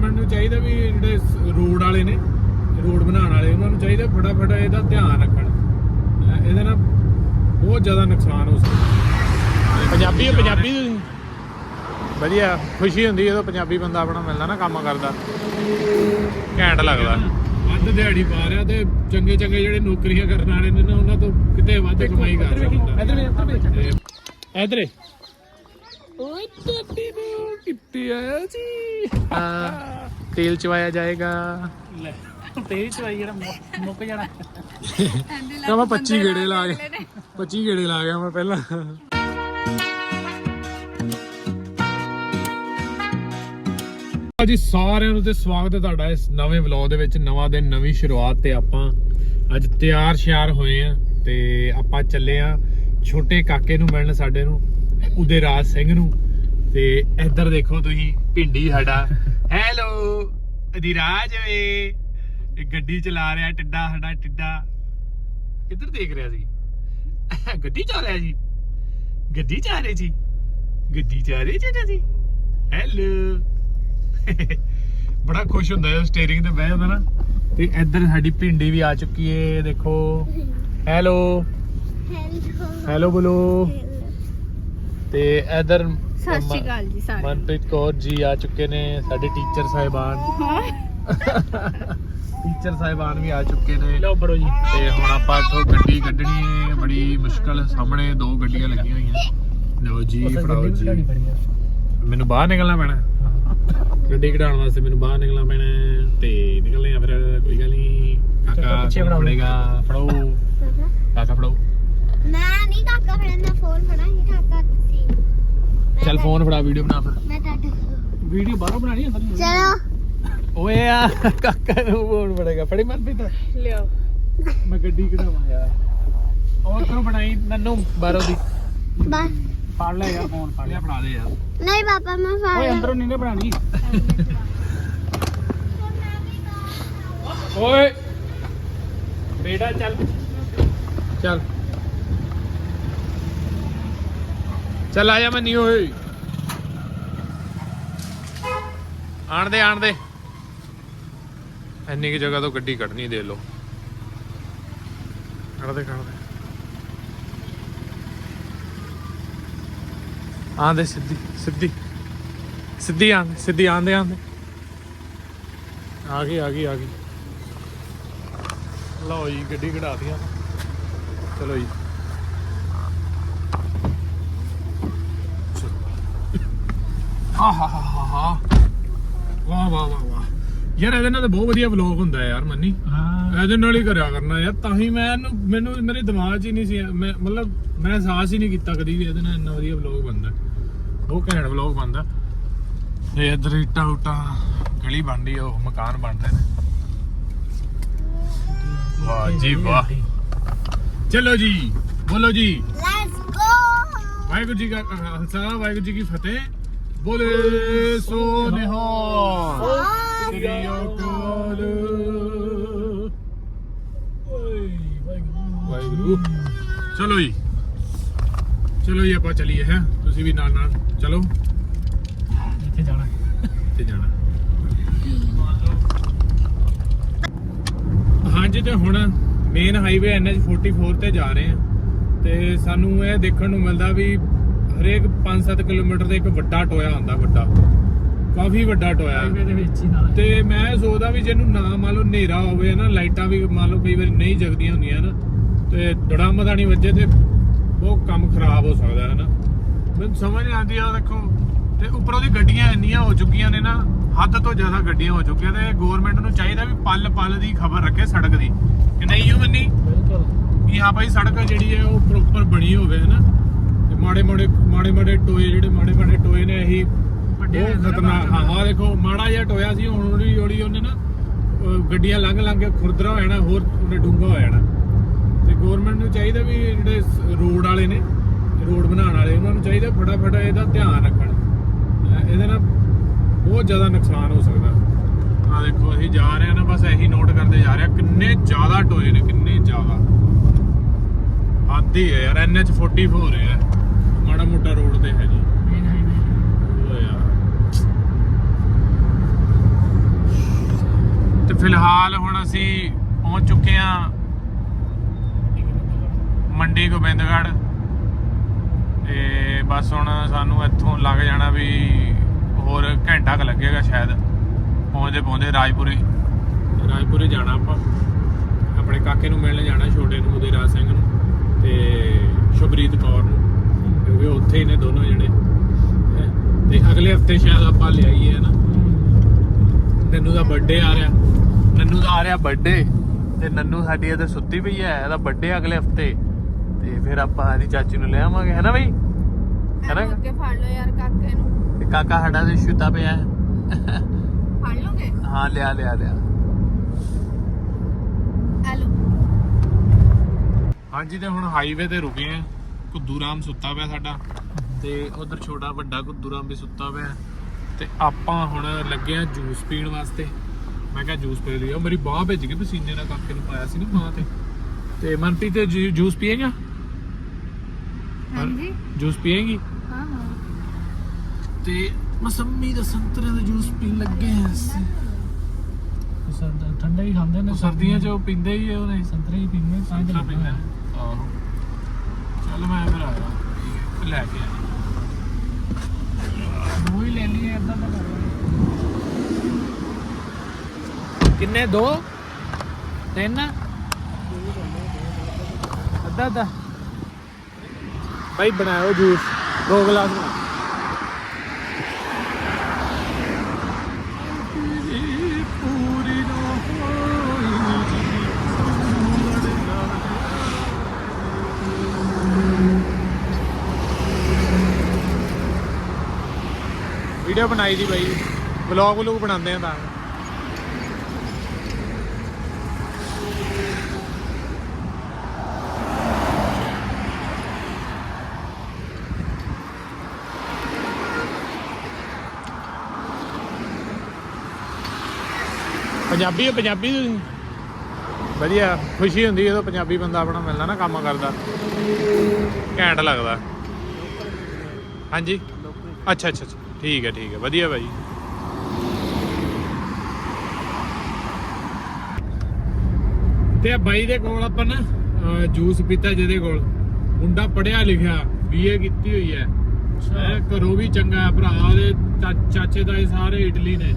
ਨੂੰ ਚਾਹੀਦਾ ਵੀ ਜਿਹੜੇ ਰੋਡ ਵਾਲੇ ਨੇ ਰੋਡ ਬਣਾਉਣ ਵਾਲੇ ਉਹਨਾਂ ਨੂੰ ਚਾਹੀਦਾ ਫਟਾਫਟ ਇਹਦਾ ਧਿਆਨ ਰੱਖਣ। ਇਹਦੇ ਨਾਲ ਬਹੁਤ ਜ਼ਿਆਦਾ ਨੁਕਸਾਨ ਹੋ ਸਕਦਾ। ਪੰਜਾਬੀ ਪੰਜਾਬੀ ਵਧੀਆ ਖੁਸ਼ੀ ਹੁੰਦੀ ਜਦੋਂ ਪੰਜਾਬੀ ਬੰਦਾ ਆਪਣਾ ਮਿਲਦਾ ਨਾ ਕੰਮ ਕਰਦਾ। ਘੈਂਟ ਲੱਗਦਾ। ਅੱਧ ਦਿਹਾੜੀ ਪਾ ਰਿਹਾ ਤੇ ਚੰਗੇ ਚੰਗੇ ਜਿਹੜੇ ਨੌਕਰੀਆਂ ਕਰਨ ਵਾਲੇ ਨੇ ਨਾ ਉਹਨਾਂ ਤੋਂ ਕਿਤੇ ਵੱਧ ਕਮਾਈ ਕਰ ਰਿਹਾ ਹੁੰਦਾ ਇਧਰ ਇਧਰ ਇਧਰੇ ਓਏ ਟੱਟੀ ਨੂੰ ਕਿੱਥੇ ਆਇਆ ਜੀ। ਆ ਤੇਲ ਚਵਾਇਆ ਜਾਏਗਾ। ਲੈ ਤੇਜ਼ ਚਲਾਈ ਜਿਹੜਾ ਮੁੱਕ- ਮੁੱਕ ਜਾਣਾ। ਤਾਂ ਮੈਂ 25 ਗੇੜੇ ਲਾ ਗਿਆ। 25 ਗੇੜੇ ਲਾ ਗਿਆ ਮੈਂ ਪਹਿਲਾਂ। ਜੀ ਸਾਰਿਆਂ ਨੂੰ ਤੇ ਸਵਾਗਤ ਹੈ ਤੁਹਾਡਾ ਇਸ ਨਵੇਂ ਵਲੌਗ ਦੇ ਵਿੱਚ ਨਵਾਂ ਦਿਨ ਨਵੀਂ ਸ਼ੁਰੂਆਤ ਤੇ ਆਪਾਂ ਅੱਜ ਤਿਆਰ ਸ਼ਿਆਰ ਹੋਏ ਆ ਤੇ ਆਪਾਂ ਚੱਲੇ ਆ ਛੋਟੇ ਕਾਕੇ ਨੂੰ ਮਿਲਣ ਸਾਡੇ ਨੂੰ ਉਦੇ ਰਾਜ ਸਿੰਘ ਨੂੰ। ਤੇ ਇੱਧਰ ਦੇਖੋ ਤੁਸੀਂ ਭਿੰਡੀ ਸਾਡਾ। ਹੈਲੋ ਅਧਿਰਾਜ ਵੇ ਇਹ ਗੱਡੀ ਚਲਾ ਰਿਹਾ ਟਿੱਡਾ ਸਾਡਾ ਟਿੱਡਾ। ਕਿੱਧਰ ਦੇਖ ਰਿਹਾ ਸੀ? ਗੱਡੀ ਚਲਾ ਰਿਹਾ ਜੀ। ਗੱਡੀ ਚਲਾ ਰਹੇ ਜੀ। ਗੱਡੀ ਚਲਾ ਰਹੇ ਜੀ ਜੀ ਹੈਲੋ ਬੜਾ ਖੁਸ਼ ਹੁੰਦਾ ਹੈ ਸਟੀਅਰਿੰਗ ਤੇ ਬਹਿ ਜਾਂਦਾ ਨਾ। ਤੇ ਇੱਧਰ ਸਾਡੀ ਭਿੰਡੀ ਵੀ ਆ ਚੁੱਕੀ ਏ ਦੇਖੋ। ਹੈਲੋ ਹੈਲੋ ਬੋਲੋ। ਤੇ ਇੱਧਰ ਸਤਿ ਸ਼੍ਰੀ ਅਕਾਲ ਜੀ ਸਾਰਿਆਂ ਨੂੰ। ਮਨਪ੍ਰੀਤ ਕੌਰ ਜੀ ਆ ਚੁੱਕੇ ਨੇ ਸਾਡੇ ਟੀਚਰ ਸਾਹਿਬਾਨ। ਟੀਚਰ ਸਾਹਿਬਾਨ ਵੀ ਆ ਚੁੱਕੇ ਨੇ। ਲਓ ਬੜੋ ਜੀ। ਤੇ ਹੁਣ ਆਪਾਂ ਇੱਥੋਂ ਗੱਡੀ ਕੱਢਣੀ ਹੈ ਬੜੀ ਮੁਸ਼ਕਲ ਸਾਹਮਣੇ ਦੋ ਗੱਡੀਆਂ ਲੱਗੀਆਂ ਹੋਈਆਂ। ਲਓ ਜੀ ਫੜਾਓ ਜੀ। ਮੈਨੂੰ ਬਾਹਰ ਨਿਕਲਣਾ ਪੈਣਾ। ਗੱਡੀ ਕਢਾਉਣ ਵਾਸਤੇ ਮੈਨੂੰ ਬਾਹਰ ਨਿਕਲਣਾ ਪੈਣਾ ਤੇ ਨਿਕਲਨੇ ਆ ਫਿਰ ਕੋਈ ਗੱਲ ਨਹੀਂ ਕਾਕਾ ਪਿੱਛੇ ਫੋਨ ਫੜਾਓ। ਫੜੇਗਾ। ਫੜੋ। ਕਾਕਾ? ਫੜੋ। ਮੈਂ ਨਹੀਂ ਕਾਕਾ ਫੜਨਾ ਫੋਨ ਫੜਾਂਗੀ। ਕਾਕਾ ਤੁਸੀਂ। ਚੱਲ ਫੋਨ ਫੜਾ ਵੀਡੀਓ ਬਣਾ ਫਿਰ। ਮੈਂ ਤੁਹਾਡੇ ਵੀਡੀਓ ਬਾਹਰੋਂ ਬਣਾਣੀ ਅੰਦਰ ਨਹੀਂ ਚਲੋ। ਓਏ ਆ ਕਾਕਾ ਨੂੰ ਫੋਨ ਫੜੇਗਾ। ਫੜੀ ਮਨਪ੍ਰੀਤ ਲਿਓ ਮੈਂ ਗੱਡੀ ਕਢਾਵਾਂ ਯਾਰ। ਉਹ ਤੋਂ ਬਣਾਈ ਨੰਨੂ ਬਾਰੋ ਦੀ। ਬਸ। ਫੜ ਲੈ ਯਾਰ ਫੋਨ ਫੜ ਲਿਆ ਫੜਾ ਦੇ ਯਾਰ। ਨਹੀਂ ਪਾਪਾ ਮੈਂ ਫੜ ਓਏ। ਅੰਦਰੋਂ ਨਹੀਂ ਨੇ ਬਣਾਣੀ ਓਏ। ਬੇਟਾ ਚੱਲ। ਚੱਲ। ਚੱਲ ਆ ਜਾ ਮੰਨੀ ਓਏ ਆਣ ਦੇ ਆਣ ਦੇ। ਇੰਨੀ ਕਿ ਜਗ੍ਹਾ ਤੋਂ ਗੱਡੀ ਕੱਢਣੀ, ਦੇ ਲੋ ਕੱਢ ਦੇ ਕੱਢ ਦੇ। ਆਂਦੇ ਸਿੱਧੀ ਸਿੱਧੀ। ਸਿੱਧੀ ਆਂਦੇ ਸਿੱਧੀ ਆਂਦੇ ਆਂਦੇ ਆ ਗਈ ਆ ਗਈ ਆ ਗਈ। ਲਓ ਜੀ, ਗੱਡੀ ਕਢਾਤੀਆਂ ਚਲੋ ਜੀ। ਆਹ ਹਾ ਹਾ ਹਾ ਹਾ ਵਾਹ ਵਾਹ ਵਾਹ ਵਾਹ। ਯਾਰ ਇਹਦੇ ਨਾਲ ਤਾਂ ਬਹੁਤ ਵਧੀਆ ਵਲੌਗ ਹੁੰਦਾ ਯਾਰ ਮੰਨੀ। ਹਾਂ। ਇਹਦੇ ਨਾਲ ਹੀ ਕਰਿਆ ਕਰਨਾ ਯਾਰ ਤਾਂ ਹੀ ਮੈਂ ਇਹਨੂੰ ਮੈਨੂੰ ਮੇਰੇ ਦਿਮਾਗ 'ਚ ਹੀ ਨਹੀਂ ਸੀ ਮੈਂ ਮਤਲਬ ਮੈਂ ਅਹਿਸਾਸ ਹੀ ਨਹੀਂ ਕੀਤਾ ਕਦੀ ਵੀ ਇਹਦੇ ਨਾਲ ਇੰਨਾ ਵਧੀਆ ਵਲੌਗ ਬਣਦਾ। ਬਹੁਤ ਘੈਂਟ ਵਲੌਗ ਬਣਦਾ। ਤੇ ਇਧਰ ਇੱਟਾਂ ਉਟਾਂ ਗਲੀ ਬਣਦੀ ਉਹ ਮਕਾਨ ਬਣਦੇ ਨੇ। ਵਾਹ ਜੀ ਵਾਹ। ਚਲੋ ਜੀ ਬੋਲੋ ਜੀ। ਲੈਟਸ ਗੋ ਵਾਹਿਗੁਰੂ ਜੀ ਕਾ ਖਾਲਸਾ ਵਾਹਿਗੁਰੂ ਜੀ ਕੀ ਫਤਿਹ। ਬੋਲੇ ਸੋ ਨਿਹਾਲ ਸ੍ਰੀ ਅਕਾਲ। ਵਾਹਿਗੁਰੂ। ਚਲੋ ਜੀ। ਚਲੋ ਜੀ ਆਪਾਂ ਚਲੀਏ ਹੈ? ਤੁਸੀਂ ਵੀ ਨਾਲ ਨਾਲ ਚਲੋ। ਇੱਥੇ ਜਾਣਾ ਤੇ ਜਾਣਾ। ਹਾਂਜੀ ਤੇ ਹੁਣ ਮੇਨ ਹਾਈਵੇ NH44 ਤੇ ਜਾ ਰਹੇ ਆ ਤੇ ਸਾਨੂੰ ਇਹ ਦੇਖਣ ਨੂੰ ਮਿਲਦਾ ਵੀ ਹਰੇਕ 5-7 ਕਿਲੋਮੀਟਰ ਤੇ ਇੱਕ ਵੱਡਾ ਟੋਇਆ ਹੁੰਦਾ ਵੱਡਾ। ਕਾਫੀ ਵੱਡਾ ਟੋਇਆ। ਹਾਈਵੇ ਦੇ ਵਿੱਚ ਹੀ ਨਾਲ ਤੇ ਮੈਂ ਸੋਚਦਾ ਵੀ ਜਿਹਨੂੰ ਨਾ ਮੰਨ ਲਓ ਹਨੇਰਾ ਹੋਵੇ ਨਾ ਲਾਈਟਾਂ ਵੀ ਮੰਨ ਲਓ ਕਈ ਵਾਰੀ ਨਹੀਂ ਜਗਦੀਆਂ ਹੁੰਦੀਆਂ ਨਾ ਤੇ ਡੜਮ ਦਾ ਨਹੀਂ ਵੱਜੇ ਤੇ ਬਹੁਤ ਕੰਮ ਖਰਾਬ ਹੋ ਸਕਦਾ ਹੈ ਨਾ ਮੈਨੂੰ ਸਮਝ ਨਹੀਂ ਆਉਂਦੀ ਆ ਦੇਖੋ ਤੇ ਉੱਪਰੋਂ ਦੀ ਗੱਡੀਆਂ ਇੰਨੀਆਂ ਹੋ ਚੁੱਕੀਆਂ ਨੇ ਨਾ ਹੱਦ ਤੋਂ ਜ਼ਿਆਦਾ ਗੱਡੀਆਂ ਹੋ ਚੁੱਕੀਆਂ ਤੇ ਗਵਰਨਮੈਂਟ ਨੂੰ ਚਾਹੀਦਾ ਵੀ ਪਲ ਪਲ ਦੀ ਖਬਰ ਰੱਖੇ ਸੜਕ ਦੀ। ਕਿ ਨਹੀਂ ਉਹ ਮੰਨੀ? ਬਿਲਕੁਲ। ਕਿ ਹਾਂ ਭਾਈ ਸੜਕ ਜਿਹੜੀ ਹੈ ਉਹ ਪ੍ਰੋਪਰ ਬਣੀ ਹੋਵੇ ਹੈ ਨਾ ਮਾੜੇ ਮਾੜੇ ਮਾੜੇ ਮਾੜੇ ਟੋਏ ਜਿਹੜੇ ਮਾੜੇ ਮਾੜੇ ਟੋਏ ਨੇ ਇਹੀ ਵੱਡੇ ਬਹੁਤ ਖਤਰਨਾਕ ਹਾਂ ਦੇਖੋ ਮਾੜਾ ਜਿਹਾ ਟੋਇਆ ਸੀ ਹੁਣ ਹੌਲੀ ਹੌਲੀ ਉਹਨੇ ਨਾ ਗੱਡੀਆਂ ਲੰਘ ਲੰਘ ਕੇ ਖੁਰਦਰਾ ਹੋ ਜਾਣਾ ਹੋਰ ਉਹਨੇ ਡੂੰਘਾ ਹੋ ਜਾਣਾ। ਤੇ ਗਵਰਨਮੈਂਟ ਨੂੰ ਚਾਹੀਦਾ ਵੀ ਜਿਹੜੇ ਰੋਡ ਵਾਲੇ ਨੇ ਰੋਡ ਬਣਾਉਣ ਵਾਲੇ ਉਹਨਾਂ ਨੂੰ ਚਾਹੀਦਾ ਫਟਾਫਟ ਇਹਦਾ ਧਿਆਨ ਰੱਖਣ। ਇਹਦੇ ਨਾਲ ਬਹੁਤ ਜ਼ਿਆਦਾ ਨੁਕਸਾਨ ਹੋ ਸਕਦਾ। ਆ ਦੇਖੋ ਅਸੀਂ ਜਾ ਰਹੇ ਹਾਂ ਨਾ ਬਸ ਇਹੀ ਨੋਟ ਕਰਦੇ ਜਾ ਰਹੇ ਹਾਂ ਕਿੰਨੇ ਜ਼ਿਆਦਾ ਟੋਏ ਨੇ ਕਿੰਨੇ ਜ਼ਿਆਦਾ। ਆਦੀ ਹੈ ਯਾਰ NH44 ਹੈ। ਮਾੜਾ ਮੋਟਾ ਰੋਡ ਤੇ ਹੈ ਜੀ। ਓ ਯਾਰ। ਹੁਣ ਅਸੀਂ ਪਹੁੰਚ ਚੁੱਕੇ ਹਾਂ ਮੰਡੀ ਗੋਬਿੰਦਗੜ੍ਹ। ਤੇ ਬਸ ਹੁਣ ਸਾਨੂੰ ਇੱਥੋਂ ਲੱਗ ਜਾਣਾ ਵੀ ਹੋਰ ਘੰਟਾ ਕ ਲੱਗੇਗਾ ਸ਼ਾਇਦ। ਪਹੁੰਚਦੇ ਪਹੁੰਚਦੇ ਰਾਜਪੁਰੇ। ਰਾਜਪੁਰੇ ਜਾਣਾ ਆਪਾਂ। ਆਪਣੇ ਕਾਕੇ ਨੂੰ ਮਿਲਣ ਜਾਣਾ ਛੋਟੇ ਨੂੰ ਉਹਦੇ ਰਾਜ ਸਿੰਘ ਨੂੰ ਤੇ ਸ਼ੁਭਰੀਤ ਕੌਰ ਨੂੰ ਕਿਉਂਕਿ ਉੱਥੇ ਹੀ ਨੇ ਦੋਨੋਂ ਜਣੇ ਹੈਂ। ਤੇ ਅਗਲੇ ਆਪਾਂ ਲਿਆਈਏ ਹੈ ਨਾ? ਨੰਨੂ ਦਾ ਬਰਥਡੇ ਆ ਰਿਹਾ। ਨੰਨੂ ਦਾ ਆ ਰਿਹਾ ਬਰਥਡੇ ਤੇ ਨੰਨੂ ਸਾਡੀ ਇਹਦੇ ਸੁੱਤੀ ਪਈ ਹੈ ਇਹਦਾ ਬਰਥਡੇ ਅਗਲੇ ਹਫ਼ਤੇ। ਤੇ ਫਿਰ ਆਪਾਂ ਇਹਦੀ ਚਾਚੀ ਨੂੰ ਲੈ ਆਵਾਂਗੇ ਹੈ ਨਾ ਬਈ? ਹੈ ਨਾ? ਅੱਗੇ ਫੜ ਲਓ ਯਾਰ ਕਾਕੇ ਨੂੰ। ਤੇ ਕਾਕਾ ਸਾਡਾ ਤੇ ਸੁੱਤਾ ਪਿਆ ਹੈ। ਫੜ ਲੋਗੇ ਹਾਂ ਲਿਆ ਲਿਆ ਲਿਆ। ਹੈਲੋ। ਹਾਂਜੀ ਤੇ ਹੁਣ ਹਾਈਵੇ ਤੇ ਰੁਕੇ ਆ ਕੁੱਦੂ ਰਾਮ ਸੁੱਤਾ ਪਿਆ ਸਾਡਾ। ਤੇ ਉਧਰ ਛੋਟਾ ਵੱਡਾ ਕੁੱਦੂ ਰਾਮ ਵੀ ਸੁੱਤਾ ਪਿਆ। ਤੇ ਆਪਾਂ ਹੁਣ ਲੱਗੇ ਆ ਜੂਸ ਪੀਣ ਵਾਸਤੇ। ਮੈਂ ਕਿਹਾ ਜੂਸ ਪੀ ਲਿਆ ਮੇਰੀ ਬਾਹ ਭਿੱਜ ਗਈ ਪਸੀਨੇ ਨਾਲ ਕਾਕੇ ਨੂੰ ਪਾਇਆ ਸੀ ਨਾ ਬਾਹ ਤੇ। ਤੇ ਮਨਪ੍ਰੀਤ ਤੇ ਜੂਸ ਪੀਏਗਾ? ਹਾਂਜੀ। ਜੂਸ ਪੀਏਗੀ? ਹਾਂ ਹਾਂ। ਤੇ ਮਸੰਮੀ ਦਾ ਸੰਤਰੇ ਦਾ ਜੂਸ ਪੀਣ ਲੱਗੇ ਆ ਅਸੀਂ। ਸਰਦਾ ਠੰਡਾ ਹੀ ਖਾਂਦੇ ਨੇ ਸਰਦੀਆਂ 'ਚ ਉਹ ਪੀਂਦੇ ਹੀ ਆ ਉਹਨੇ। ਸੰਤਰੇ ਹੀ ਪੀਂਦੇ ਤਾਂ ਹੀ ਪੀਂਦਾ ਆਹੋ। ਚੱਲ ਮੈਂ ਫਿਰ ਆਇਆ। ਲੈ ਕੇ ਆਇਆ। ਦੋ ਹੀ ਲੈ ਲਈਏ ਇਦਾਂ ਤਾਂ ਕਰ ਕਿੰਨੇ? ਦੋ? ਤਿੰਨ? ਅੱਧਾ ਅੱਧਾ ਭਾਈ ਬਣਾਓ ਜੂਸ। ਦੋ ਗਲਾਸ ਬਣਾ। ਵੀਡੀਓ ਬਣਾਈ ਦੀ ਬਾਈ। ਵਲੌਗ ਵਲੂਗ ਬਣਾਉਂਦੇ ਆ ਤਾਂ। ਪੰਜਾਬੀ ਹੋ ਪੰਜਾਬੀ ਤੁਸੀਂ ਵਧੀਆ, ਖੁਸ਼ੀ ਹੁੰਦੀ ਜਦੋਂ ਪੰਜਾਬੀ ਬੰਦਾ ਆਪਣਾ ਮਿਲਦਾ ਨਾ ਕੰਮ ਕਰਦਾ। ਘੈਂਟ ਲੱਗਦਾ। ਹਾਂਜੀ। ਅੱਛਾ ਅੱਛਾ ਅੱਛਾ। ਠੀਕ ਹੈ ਠੀਕ ਹੈ। ਵਧੀਆ ਬਾਈ ਤੇ ਬਾਈ ਦੇ ਕੋਲ ਆਪਾਂ ਨਾ ਜੂਸ ਪੀਤਾ ਜਿਹਦੇ ਕੋਲ। ਮੁੰਡਾ ਪੜਿਆ ਲਿਖਿਆ ਬੀਏ ਕੀਤੀ ਹੋਈ ਹੈ। ਹੈਂ, ਘਰੋਂ ਵੀ ਚੰਗਾ ਹੈ, ਭਰਾ ਦੇ ਚਾਚੇ ਦਾ ਸਾਰੇ ਇਟਲੀ ਨੇ।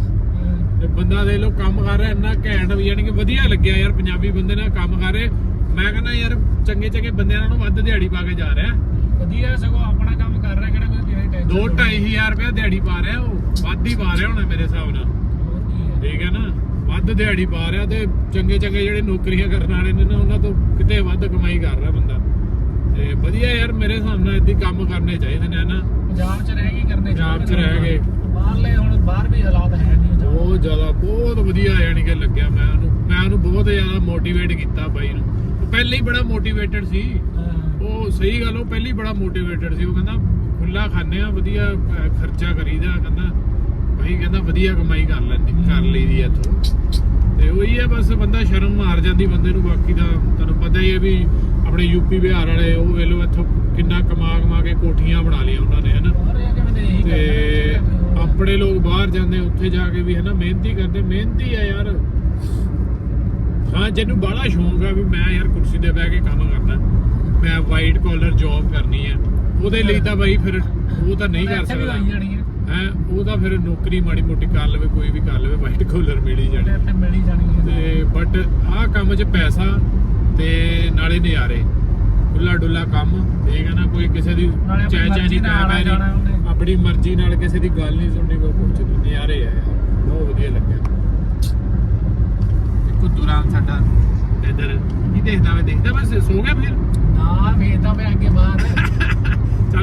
ਤੇ ਬੰਦਾ ਦੇ ਲੋ ਕੰਮ ਕਰ ਰਿਹਾ ਇੰਨਾ ਘੈਂਟ ਵੀ ਯਾਨੀ ਕਿ ਵਧੀਆ ਲੱਗਿਆ ਯਾਰ ਪੰਜਾਬੀ ਬੰਦੇ ਨਾਲ ਕੰਮ ਕਰ ਰਹੇ। ਮੈਂ ਕਹਿੰਦਾ ਯਾਰ ਚੰਗੇ ਚੰਗੇ ਬੰਦਿਆਂ ਨਾਲੋਂ ਵੱਧ ਦਿਹਾੜੀ ਪਾ ਕੇ ਜਾ ਰਿਹਾ। ਵਧੀਆ ਸਗੋਂ ਆਪਣਾ ਕੰਮ 2 2500 ਰੁਪਏ ਦਿਹਾੜੀ ਪਾ ਰਿਹਾ ਉਹ। ਵੱਧ ਹੀ ਪਾ ਰਿਹਾ ਹੁਣ ਮੇਰੇ ਹਿਸਾਬ ਨਾਲ। ਠੀਕ ਹੈ ਨਾ? ਵੱਧ ਦਿਹਾੜੀ ਪਾ ਰਿਹਾ ਤੇ ਚੰਗੇ ਚੰਗੇ ਜਿਹੜੇ ਨੌਕਰੀਆਂ ਕਰਨ ਵਾਲੇ ਨੇ ਨਾ ਉਹਨਾਂ ਤੋਂ ਕਿਤੇ ਵੱਧ ਕਮਾਈ ਕਰ ਰਿਹਾ ਬੰਦਾ। ਤੇ ਵਧੀਆ ਯਾਰ ਮੇਰੇ ਹਿਸਾਬ ਨਾਲ ਇਦਾਂ ਕੰਮ ਕਰਨੇ ਚਾਹੀਦੇ ਨੇ ਨਾ? ਪੰਜਾਬ 'ਚ ਰਹਿ ਕੇ ਕਰਨੇ ਪੰਜਾਬ 'ਚ ਰਹਿ ਕੇ। ਬਾਹਰਲੇ ਹੁਣ ਬਾਹਰ ਵੀ ਹਾਲਾਤ ਹੈ ਨਹੀਂ ਬਹੁਤ ਜ਼ਿਆਦਾ ਬਹੁਤ ਵਧੀਆ ਯਾਨੀ ਕਿ ਲੱਗਿਆ ਮੈਂ ਉਹਨੂੰ। ਮੈਂ ਉਹਨੂੰ ਬਹੁਤ ਜ਼ਿਆਦਾ ਮੋਟੀਵੇਟ ਕੀਤਾ ਬਾਈ ਨੂੰ। ਪਹਿਲੇ ਹੀ ਬੜਾ ਮੋਟੀਵੇਟਡ ਸੀ। ਉਹ ਸਹੀ ਗੱਲ ਉਹ ਪਹਿਲੇ ਹੀ ਬੜਾ ਮੋਟੀਵੇਟਡ ਸੀ। ਉਹ ਕਹਿੰਦਾ ਖੁੱਲਾ ਖਾਂਦੇ ਆ ਵਧੀਆ ਖਰਚਾ ਕਰੀਦਾ ਕਹਿੰਦਾ ਭਾਈ ਕਹਿੰਦਾ ਵਧੀਆ ਕਮਾਈ ਕਰ ਲੈਂਦੀ ਕਰ ਲਈਦੀ ਐ ਇੱਥੋਂ ਤੇ। ਉਹੀ ਹੈ ਬਸ ਬੰਦਾ ਸ਼ਰਮ ਮਾਰ ਜਾਂਦੀ ਬੰਦੇ ਨੂੰ ਬਾਕੀ ਦਾ ਤੁਹਾਨੂੰ ਪਤਾ ਹੀ ਹੈ ਵੀ ਆਪਣੇ ਯੂਪੀ ਬਿਹਾਰ ਵਾਲੇ ਉਹ ਵੇਲੋ ਇੱਥੋਂ ਕਿੰਨਾ ਕਮਾ ਕਮਾ ਕੇ ਕੋਠੀਆਂ ਬਣਾ ਲਈਆਂ ਉਹਨਾਂ ਨੇ ਹਨਾ। ਤਾਂ ਤੇ ਆਪਣੇ ਲੋਕ ਬਾਹਰ ਜਾਂਦੇ ਉੱਥੇ ਜਾ ਕੇ ਵੀ ਹਨਾ ਮਿਹਨਤੀ ਕਰਦੇ ਮਿਹਨਤੀ ਆ ਯਾਰ। ਹਾਂ ਜਿਹਨੂੰ ਬੜਾ ਸ਼ੌਂਕ ਆ ਵੀ ਮੈਂ ਯਾਰ ਕੁਰਸੀ ਤੇ ਬਹਿ ਕੇ ਕੰਮ ਕਰਨਾ ਮੈਂ ਵਾਈਟ ਕਾਲਰ ਜੌਬ ਕਰਨੀ ਹੈ ਉਹਦੇ ਲਈ ਤਾਂ ਬਾਈ ਫਿਰ ਉਹ ਤਾਂ ਨਹੀਂ ਕਰ ਵੀ ਸਕਦਾ। ਹੈ ਉਹ ਤਾਂ ਫਿਰ ਨੌਕਰੀ ਮਾੜੀ ਮੋਟੀ ਕਰ ਲਵੇ ਕੋਈ ਵੀ ਕਰ ਲਵੇ ਵਾਈਟ ਕਾਲਰ ਮਿਲ ਜਾਣੀ। ਇੱਥੇ ਮਿਲ ਹੀ ਜਾਣੀ ਹੈ ਤੇ ਬਟ ਆਹ ਕੰਮ 'ਚ ਪੈਸਾ ਤੇ ਨਾਲੇ ਨਜ਼ਾਰੇ। ਖੁੱਲਾ ਡੁੱਲਾ ਕੰਮ ਠੀਕ ਹੈ ਨਾ ਕੋਈ ਕਿਸੇ ਦੀ ਨਾਲੇ ਆਪਣੀ ਚੈ ਚੈ ਮਰਜ਼ੀ ਨਹੀਂ ਨਾਲ ਪੈ। ਰਹੀ ਆਪਣੀ ਮਰਜ਼ੀ ਨਾਲ ਕਿਸੇ ਦੀ ਗੱਲ ਨਹੀਂ ਸੁਣਨੀ ਕੋਈ ਨਹੀਂ। ਨਜ਼ਾਰੇ ਆ ਬਹੁਤ ਵਧੀਆ ਲੱਗਿਆ। ਤੇ ਕੁੱਦੂ ਰਾਮ ਸਾਡਾ ਇਧਰ ਨਹੀਂ ਦੇਖਦਾ ਮੈਂ ਦੇਖਦਾ ਬਸ ਸੋ ਗਿਆ ਫਿਰ ਨਾ ਵੇਚਦਾ ਪਿਆ ਅੱਗੇ ਬਾਹਰ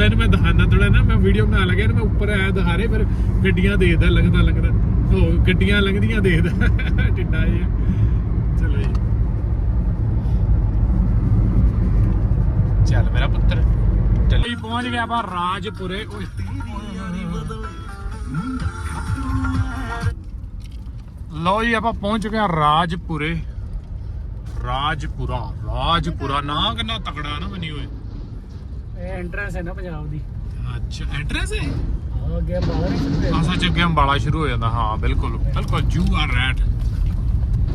ਚੱਲ ਇਹਨੂੰ ਮੈਂ ਦਿਖਾਣਾ ਥੋੜਾ ਨਾ, ਮੈਂ ਵੀਡੀਓ ਬਣਾ ਲਗਿਆ ਇਹਨੂੰ ਮੈਂ ਉੱਪਰ ਆਇਆ ਦਿਖਾ ਫਿਰ ਗੱਡੀਆਂ ਦੇਖਦਾ, ਲੰਘਦਾ ਲੰਘਦਾ। ਉਹ ਗੱਡੀਆਂ ਲੰਘਦੀਆਂ ਦੇਖਦਾ। ਟਿੱਡਾ ਜਿਹਾ। ਚਲੋ ਜੀ। ਚੱਲ ਮੇਰਾ ਪੁੱਤਰ। ਚੱਲੀ। ਪਹੁੰਚ ਗਿਆ ਆਪਾਂ ਰਾਜਪੁਰੇ। ਓਏ, ਲਓ ਜੀ, ਆਪਾਂ ਪਹੁੰਚ ਚੁੱਕੇ ਹਾਂ ਰਾਜਪੁਰੇ। ਰਾਜਪੁਰਾ ਰਾਜਪੁਰਾ। ਨਾ ਕਿੰਨਾ ਤਕੜਾ ਨਾ ਬਣੀ ਹੋਏ। ਇਹ ਐਂਟਰੈਂਸ ਹੈ ਨਾ ਪੰਜਾਬ ਦੀ। ਅੱਛਾ ਐਂਟਰੈਂਸ ਹੈ? ਆਹ ਅੱਗੇ ਬਾਹਰ ਹੀ ਸ਼ੁਰੂ ਆ ਸੱਚ ਅੱਗੇ ਅੰਬਾਲਾ ਸ਼ੁਰੂ ਹੋ ਜਾਂਦਾ ਹਾਂ ਬਿਲਕੁਲ। ਬਿਲਕੁਲ ਯੂ ਆਰ ਰੈਟ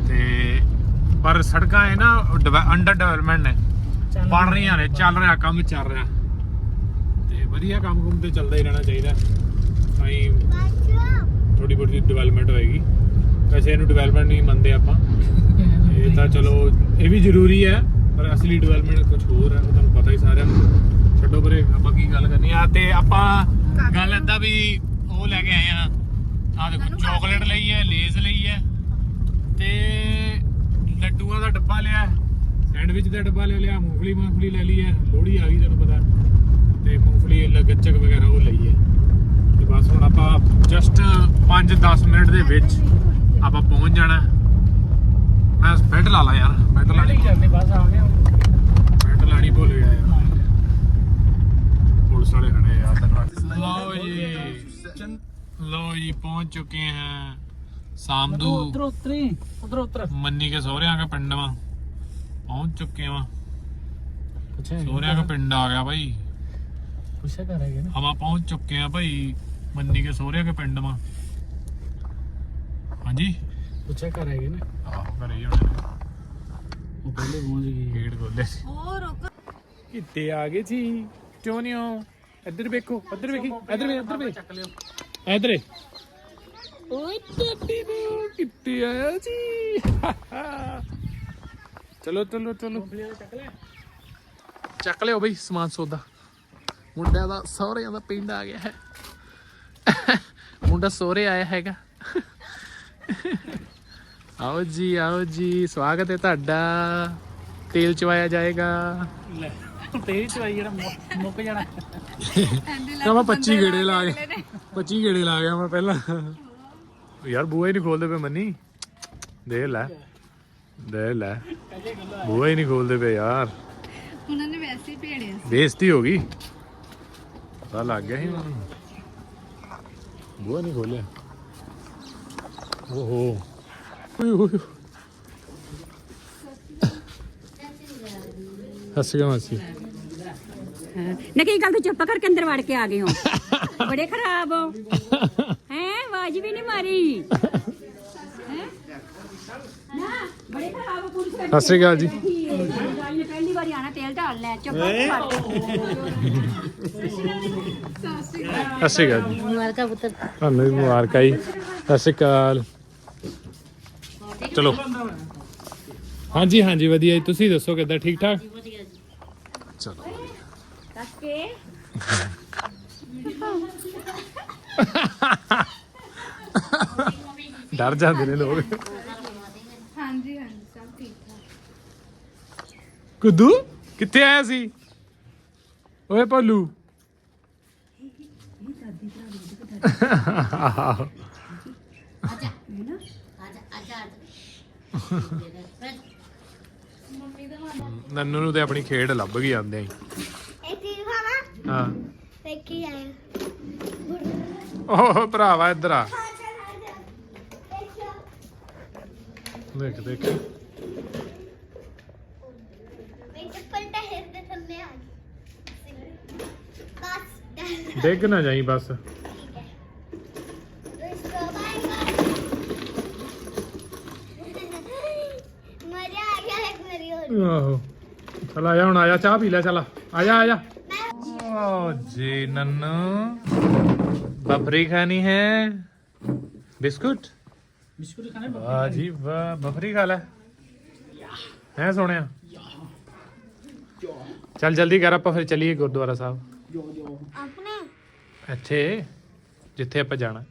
ਤੇ ਪਰ ਸੜਕਾਂ ਹੈ ਨਾ ਅੰਡਰ ਡਿਵੈਲਪਮੈਂਟ ਨੇ। ਚੱਲ ਬਣ ਰਹੀਆਂ ਨੇ ਚੱਲ ਰਿਹਾ ਕੰਮ ਚੱਲ ਰਿਹਾ। ਤੇ ਵਧੀਆ ਕੰਮ ਕੁਮ ਤੇ ਚੱਲਦਾ ਹੀ ਰਹਿਣਾ ਚਾਹੀਦਾ। ਤਾਂ ਹੀ ਥੋੜੀ ਬਹੁਤੀ ਡਿਵੈਲਪਮੈਂਟ ਹੋਏਗੀ। ਵੈਸੇ ਇਹਨੂੰ ਡਿਵੈਲਪਮੈਂਟ ਨਹੀਂ ਮੰਨਦੇ ਆਪਾਂ। ਇਹ ਤਾਂ ਚਲੋ ਇਹ ਵੀ ਜ਼ਰੂਰੀ ਹੈ ਪਰ ਅਸਲੀ ਡਿਵੈਲਪਮੈਂਟ ਕੁਝ ਹੋਰ ਹੈ ਉਹ ਤੁਹਾਨੂੰ ਪਤਾ ਹੀ ਸਾਰਿਆਂ ਨੂੰ। ਛੱਡੋ ਪਰੇ ਆਪਾਂ ਕੀ ਗੱਲ ਕਰਨੀ ਆ? ਤੇ ਆਪਾਂ ਗੱਲ ਏਦਾਂ ਵੀ ਉਹ ਲੈ ਕੇ ਆਏ ਆ। ਆ ਦੇਖੋ ਚਾਕਲੇਟ ਲਈ ਹੈ ਲੇਜ਼ ਲਈ ਹੈ। ਤੇ ਲੱਡੂਆਂ ਦਾ ਡੱਬਾ ਲਿਆ ਸੈਂਡਵਿਚ ਦਾ ਡੱਬਾ ਲੈ ਲਿਆ ਮੂੰਗਫਲੀ ਮੂੰਗਫਲੀ ਲੈ ਲਈ ਹੈ ਲੋਹੜੀ ਆ ਗਈ ਤੁਹਾਨੂੰ ਪਤਾ। ਤੇ ਮੂੰਗਫਲੀ ਗੱਚਕ ਵਗੈਰਾ ਉਹ ਲਈ ਹੈ। ਤੇ ਬਸ ਹੁਣ ਆਪਾਂ ਜਸਟ 5-10 ਮਿੰਟ ਦੇ ਵਿੱਚ ਆਪਾਂ ਪਹੁੰਚ ਜਾਣਾ। ਮੈਂ ਬੈੱਡ ਲਾ ਲਾ ਯਾਰ ਬੈੱਡ ਲੈ ਲਾਣੀ ਲਈ ਜਾਂਦੇ ਬਸ ਆ ਗਏ। ਬੈੱਡ ਲਾਣੀ ਭੁੱਲ ਗਿਆ ਯਾਰ। ਪੁਲਿਸ ਵਾਲੇ ਖੜੇ ਯਾਰ ਤੈਨੂੰ ਲਓ ਜੀ ਲਓ ਜੀ ਪਹੁੰਚ ਚੁੱਕੇ ਹਾਂ ਸਾਮਦੂ ਉਧਰ ਉਤਰੀ ਉਧਰ ਉਤਰ ਮੰਨੀ ਕੇ ਸਹੁਰਿਆਂ ਦਾ ਪਿੰਡ ਵਾ ਪਹੁੰਚ ਚੁੱਕੇ ਵਾ ਪੁੱਛਿਆ ਸਹੁਰਿਆਂ ਦਾ ਪਿੰਡ ਆ ਗਿਆ ਭਾਈ ਪੁੱਛਿਆ ਕਰਾਂਗੇ ਨਾ ਹਵਾ ਪਹੁੰਚ ਚੁੱਕੇ ਆ ਭਾਈ ਮੰਨੀ ਕੇ ਸਹੁਰਿਆਂ ਦੇ ਪਿੰਡ ਵਾ ਹਾਂਜੀ ਪੁੱਛਿਆ ਕਰਾਂਗੇ ਨਾ ਆਹੋ ਘਰੇ ਹੀ ਹੋਣੇ ਨੇ। ਉਹ ਪਹਿਲੇ ਪਹੁੰਚ ਗਈ ਗੇਟ ਖੋਲੇ ਸੀ ਉਹ ਰੁਕ ਕਿੱਤੇ ਆ ਗਏ ਜੀ ਕਿਉਂ ਨਹੀਂ ਹੋ ਇੱਧਰ ਵੇਖੋ ਇੱਧਰ ਵੇਖੀ ਇੱਧਰ ਵੇ ਇੱਧਰ ਵੇ ਚੱਕ ਲਿਓ। ਇੱਧਰ ਓਏ ਟੱਟੀ ਨੂੰ ਕਿੱਤੇ ਆਇਆ ਜੀ? ਚਲੋ ਚਲੋ ਚਲੋ। ਚੱਕ ਲਿਓ ਬਈ ਸਮਾਨ ਸੌਦਾ। ਮੁੰਡਿਆਂ ਦਾ ਸਹੁਰਿਆਂ ਦਾ ਪਿੰਡ ਆ ਗਿਆ ਹੈ। ਮੁੰਡਾ ਸਹੁਰੇ ਆਇਆ ਹੈਗਾ। ਆਓ ਜੀ ਆਓ ਜੀ ਸਵਾਗਤ ਹੈ ਤੁਹਾਡਾ। ਤੇਲ ਚਵਾਇਆ ਜਾਏਗਾ। ਲੈ ਤੇਰੀ ਚਵਾਈ ਜਿਹੜਾ ਮੁੱਕ ਜਾਣਾ। ਤਾਂ ਮੈਂ 25 ਗੇੜੇ ਲਾ ਗਿਆ 25 ਗੇੜੇ ਲਾ ਗਿਆ ਮੈਂ ਪਹਿਲਾਂ। ਯਾਰ ਬੂਹਾ ਹੀ ਨਹੀਂ ਖੋਲਦੇ ਪਏ ਮੰਨੀ। ਦੇ ਲੈ ਦੇ ਲੈ। ਬੂਹਾ ਹੀ ਨਹੀਂ ਖੋਲਦੇ ਪਏ ਯਾਰ। ਉਹਨਾਂ ਨੇ ਵੈਸੇ ਹੀ ਭੇੜਿਆ ਬੇਇੱਜ਼ਤੀ ਹੋ ਗਈ। ਪਤਾ ਲੱਗ ਗਿਆ ਸੀ ਉਹਨਾਂ ਨੂੰ। ਬੂਹਾ ਨਹੀਂ ਖੋਲਿਆ। ਓਹੋ। ਓਏ ਹੋਏ ਹੱਸ ਗਿਆ ਮਾਸੀ। ਨਾ ਕੀ ਗੱਲ ਤੂੰ ਚੁੱਪ ਕਰਕੇ ਅੰਦਰ ਵੜ ਕੇ ਆ ਗਏ ਹੋ। ਬੜੇ ਖਰਾਬ ਹੋ। ਹੈ ਆਵਾਜ਼ ਵੀ ਨਹੀਂ ਮਾਰੀ। ਹੈਂ? ਨਾ ਬੜੇ ਖਰਾਬ ਹੋ ਪੁਲਿਸ ਸਤਿ ਸ਼੍ਰੀ ਅਕਾਲ ਜੀ। ਪਹਿਲੀ ਵਾਰੀ ਆਣਾ ਤੇਲ ਢਾਲ ਲੈ ਚੁੱਪ ਕਰਕੇ ਸਤਿ ਸ਼੍ਰੀ ਅਕਾਲ ਜੀ। ਮੁਬਾਰਕਾ ਪੁੱਤਰ। ਤੁਹਾਨੂੰ ਵੀ ਮੁਬਾਰਕਾਂ ਜੀ। ਸਤਿ ਸ਼੍ਰੀ ਅਕਾਲ। ਚਲੋ। ਹਾਂਜੀ ਹਾਂਜੀ ਵਧੀਆ ਜੀ। ਤੁਸੀਂ ਦੱਸੋ ਕਿੱਦਾਂ? ਠੀਕ ਠਾਕ ਚਲੋ ਕੱਕੇ ਡਰ ਜਾਂਦੇ ਨੇ ਲੋਕ। ਹਾਂਜੀ ਹਾਂਜੀ ਸਭ ਠੀਕ ਠਾਕ। ਕੁੱਦੂ ਕਿੱਥੇ ਆਇਆ ਸੀ? ਓਏ ਭੱਲੂ ਨੰਨੂ ਨੂੰ ਤੇ ਆਪਣੀ ਖੇਡ ਲੱਭ ਗਈ ਆਂਦੇ ਆਂ। ਹਾਂ। ਵੇਖੀ ਜਾਏ। ਓਹ ਭਰਾਵਾ ਇੱਧਰ ਆ। ਦੇਖ ਦੇਖ। ਡਿੱਗ ਨਾ ਜਾਈ ਬਸ। ਆਹੋ। ਚਲ ਆ ਜਾ ਹੁਣ ਆ ਜਾ ਚਾਹ ਪੀ ਲੈ ਚਲ ਆ। ਜਾ ਮੈਂ ਓ ਜੀ ਨੰਨੂ। ਬਫਰੀ ਖਾਣੀ ਹੈ? ਬਿਸਕੁਟ? ਬਿਸਕੁਟ ਖਾਣੇ ਵਾਹ ਜੀ ਵਾਹ ਬਫਰੀ ਖਾ ਲੈ। ਹੈ ਸੋਹਣਿਆ? ਚੱਲ ਜਲਦੀ ਕਰ ਆਪਾਂ ਫਿਰ ਚੱਲੀਏ ਗੁਰਦੁਆਰਾ ਸਾਹਿਬ। ਜੋ ਜੋ। ਆਪਣੇ। ਇੱਥੇ ਜਿੱਥੇ ਆਪਾਂ ਜਾਣਾ।